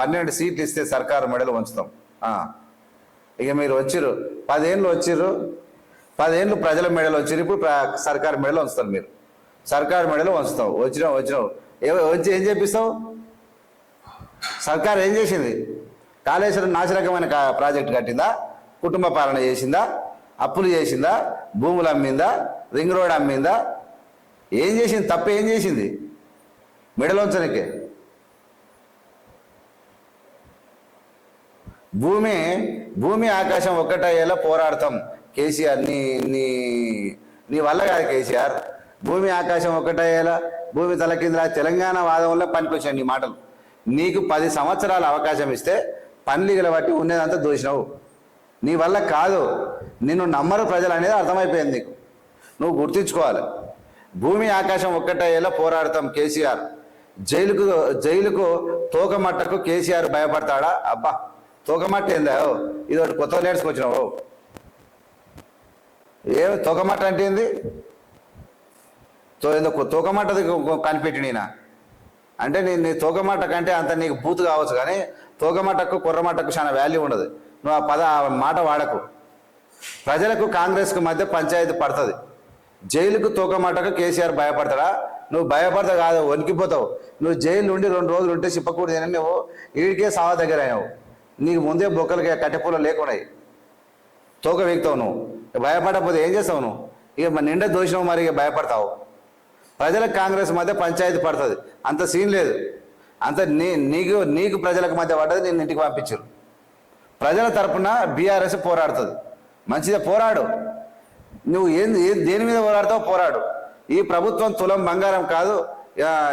పన్నెండు సీట్లు ఇస్తే సర్కారు మెడలు ఉంచుతాం ఇక మీరు వచ్చిర్రు. పదేళ్ళు వచ్చిర్రు. పదేళ్ళు ప్రజల మెడలు వచ్చిర్రు. ఇప్పుడు ప్ర- సర్కారు మెడలు ఉంచుతారు మీరు. సర్కారు మెడలు ఉంచుతావు వచ్చినావు వచ్చినావు ఏ వచ్చి ఏం చేపిస్తావు? సర్కారు ఏం చేసింది? కాళేశ్వరం నాశరకమైన కా- ప్రాజెక్టు కట్టిందా? కుటుంబ పాలన చేసిందా? అప్పులు చేసిందా? భూములు అమ్మిందా? Ring road అమ్మిందా? ఏం చేసింది? తప్ప ఏం చేసింది? మెడలోంచనికే భూమి భూమి ఆకాశం ఒక్కటయ్యేలా పోరాడతాం. కేసీఆర్ నీ నీ నీ వల్ల కాదు కేసీఆర్. భూమి ఆకాశం ఒక్కటయ్యేలా భూమి తల కింద తెలంగాణ వాదంలో పనికొచ్చాను నీ మాటలు. నీకు పది సంవత్సరాల అవకాశం ఇస్తే పనులు బట్టి ఉండేదంతా దూసినావు నీ వల్ల కాదు. నిన్ను నమ్మరు ప్రజలు అనేది అర్థమైపోయింది నీకు. నువ్వు గుర్తించుకోవాలి. భూమి ఆకాశం ఒక్కటయ్యేలా పోరాడతాం కేసీఆర్. జైలుకు జైలుకు తోకమట్టకు కేసీఆర్ భయపడతాడా? అబ్బా! తోకమట్ట ఏందా? ఓ, ఇది ఒకటి కొత్త నేర్చుకొచ్చినావు. ఏ తొగమట్ట అంటే ఏంది? తో ఏందో కనిపెట్టి నేనా? అంటే నేను నీ తోకమట్ట కంటే అంత నీకు బూతు కావచ్చు కానీ తోకమట్టకు కుర్రమట్టకు చాలా వాల్యూ ఉండదు. నువ్వు ఆ పద ఆ మాట వాడకు. ప్రజలకు కాంగ్రెస్కు మధ్య పంచాయతీ పడుతుంది. జైలుకు తూకమాటకు కేసీఆర్ భయపడతాడా? నువ్వు భయపడతావు కాదు వణికిపోతావు. నువ్వు జైలు నుండి రెండు రోజులు ఉంటే చిప్పకూడదు నువ్వు ఈడికే సావ దగ్గర అయినావు. నీకు ముందే బొక్కలకి కట్టెపూల లేకున్నాయి. తోక వేగుతావు నువ్వు. భయపడకపోతే ఏం చేస్తావు నువ్వు? ఇక మన నిండా దోషం మరి ఇక భయపడతావు. ప్రజలకు కాంగ్రెస్ మధ్య పంచాయతీ పడుతుంది. అంత సీన్ లేదు. అంత నీ నీకు నీకు ప్రజలకు మధ్య పడ్డది నేను ఇంటికి పంపించారు. ప్రజల తరపున బీఆర్ఎస్ పోరాడుతుంది. మంచిదే పోరాడు. నువ్వు ఏం ఏ- దేని మీద పోరాడతావు? పోరాడు. ఈ ప్రభుత్వం తులం బంగారం కాదు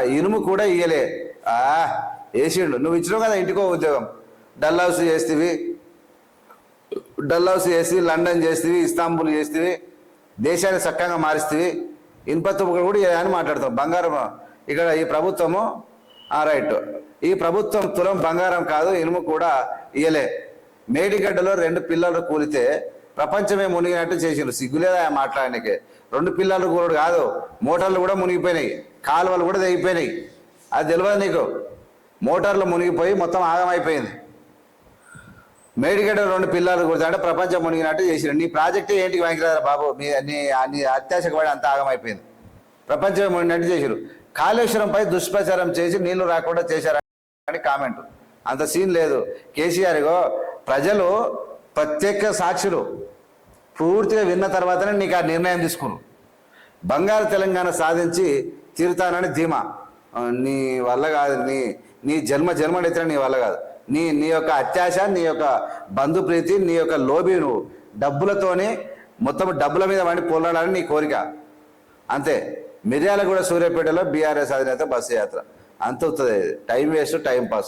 ఇనుము కూడా ఇయ్యలే. ఆ వేసిండు నువ్వు ఇచ్చినావు కదా ఇంటికో ఉద్యోగం. డల్ హౌస్ చేస్తేవి డల్ హౌస్ చేసి లండన్ చేస్తేవి ఇస్తాంబుల్ చేస్తేవి దేశాన్ని చక్కగా మారుస్తేవి ఇనుపత్తు కూడా అని మాట్లాడతాం. బంగారం ఇక్కడ ఈ ప్రభుత్వము ఆ రైట్ ఈ ప్రభుత్వం తులం బంగారం కాదు ఇనుము కూడా ఇయ్యలే. మేడిగడ్డలో రెండు పిల్లలు కూలితే ప్రపంచమే మునిగినట్టు చేసిండ్రు. సిగ్గులేదా ఆయన మాట్లాడడానికి? రెండు పిల్లలు కూడా కాదు మోటార్లు కూడా మునిగిపోయినాయి కాలువలు కూడా తెగిపోయినాయి. అది తెలియదు నీకు? మోటార్లు మునిగిపోయి మొత్తం ఆగమైపోయింది. మేడిగడ్డ రెండు పిల్లలు కూర్చుంటే ప్రపంచం మునిగినట్టు చేసిరు నీ ప్రాజెక్టే ఏంటికి వెంకటరా బాబు? మీ నీ నీ అత్యాశకు పడి అంత ఆగమైపోయింది. ప్రపంచం మునిగినట్టు చేసిరు కాళేశ్వరంపై దుష్ప్రచారం చేసి నీళ్ళు రాకుండా చేశారని కామెంట్. అంత సీన్ లేదు. కేసీఆర్ ప్రజలు ప్రత్యేక సాక్షులు. పూర్తిగా విన్న తర్వాతనే నీకు ఆ నిర్ణయం తీసుకును బంగారు తెలంగాణ సాధించి తీరుతానని ధీమా. నీ వల్ల కాదు. నీ నీ జన్మ జన్మడెత్తిన నీ వల్ల కాదు. నీ నీ యొక్క అత్యాశ నీ యొక్క బంధుప్రీతి నీ యొక్క లోబి నువ్వు డబ్బులతోనే మొత్తం డబ్బుల మీద వాడిని పోలాడాలని నీ కోరిక. అంతే. మిర్యాలగూడ సూర్యాపేటలో బీఆర్ఎస్ అధినేత బస్సు యాత్ర. అంత అవుతుంది టైం వేస్ట్ టైం పాస్.